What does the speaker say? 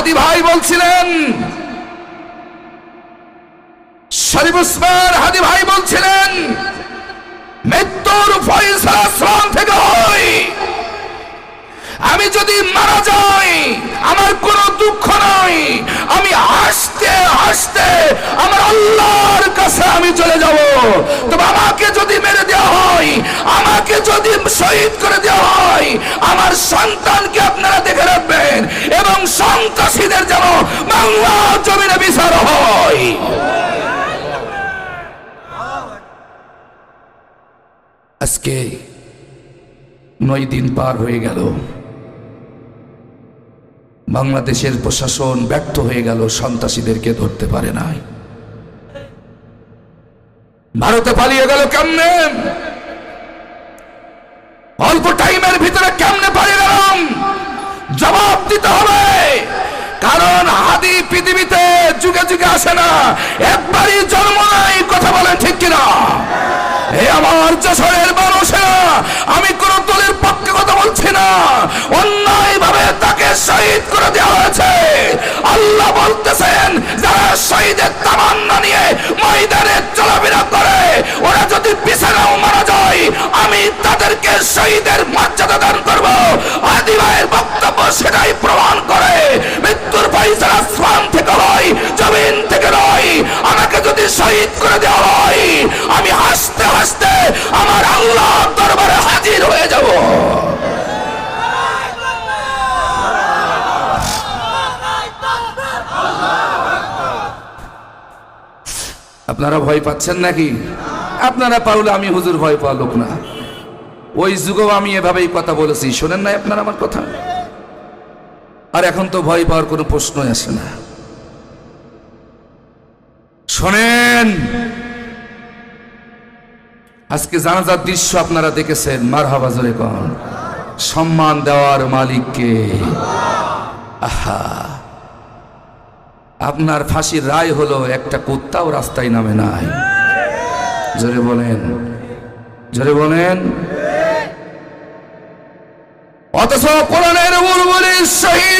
হাদি ভাই বলছিলেন। শরীফ উসমান হাদি ভাই বলছিলেন, মৃত্যুর ফয়সলা শ্রম থেকে হয়। আমি যদি মারা যাই, আমার কোনো দুঃখ নাই। আমি হাসতে হাসতে আমার আল্লাহর কাছে আমি চলে যাব। তবে আমাকে যদি মেরে দেওয়া হয়, আমাকে যদি শহীদ করে দেওয়া হয়, আমার সন্তানকে সন্ত্রাসীদের যেন বাংলা জমিনে বিচার হয়। আজকে নয় দিন পার হয়ে গেল। বাংলাদেশের প্রশাসন ব্যর্থ হয়ে গেল, সন্ত্রাসীদেরকে ধরতে পারে নাই। ভারতে পালিয়ে গেল কেমনে? অল্প টাইমের ভিতরে কেমনে পালিয়ে গেলাম? জবাব দিতে হবে কারণ হাদি পৃথিবীতে যুগে যুগে আসে না একবারই জন্ম নাই কথা বলেন ঠিক কিনা যশোরের মানুষেরা, আমি কোন দলের পক্ষে কথা বলছি না। অন্যায় ভাবে তাকে শহীদ করে দেওয়া হয়েছে। আল্লাহ বলতেছেন, যারা শহীদের তামান্না নিয়ে ময়দানে চলাফেরা করে, ওরা যদি বিছানাও মারা যায়, আমি তাদেরকে শহীদের মর্যাদা দান করব। আদি ভাইয়ের বক্তব্য সেটাই প্রমাণ আপনারা ভয় পাচ্ছেন নাকি? আপনারা পারলে আমি হুজুর ভয় পাওয়া লোক না। ওই যুগেও আমি এভাবেই কথা বলেছি। শোনেন না আপনারা আমার কথা? আর এখন তো ভয় পাওয়ার কোনো প্রশ্নই আসে না। শোনেন! আজকে জানাজার দৃশ্য আপনারা দেখেছেন। মার হাবাজরে সম্মান দেওয়ার মালিককে। আহা! আপনার ফাঁসির রায় হলো, একটা কুত্তাও রাস্তায় নামে নাই। জোরে বলেন। জোরে বলেন। অথচ কোরআনের শহীদ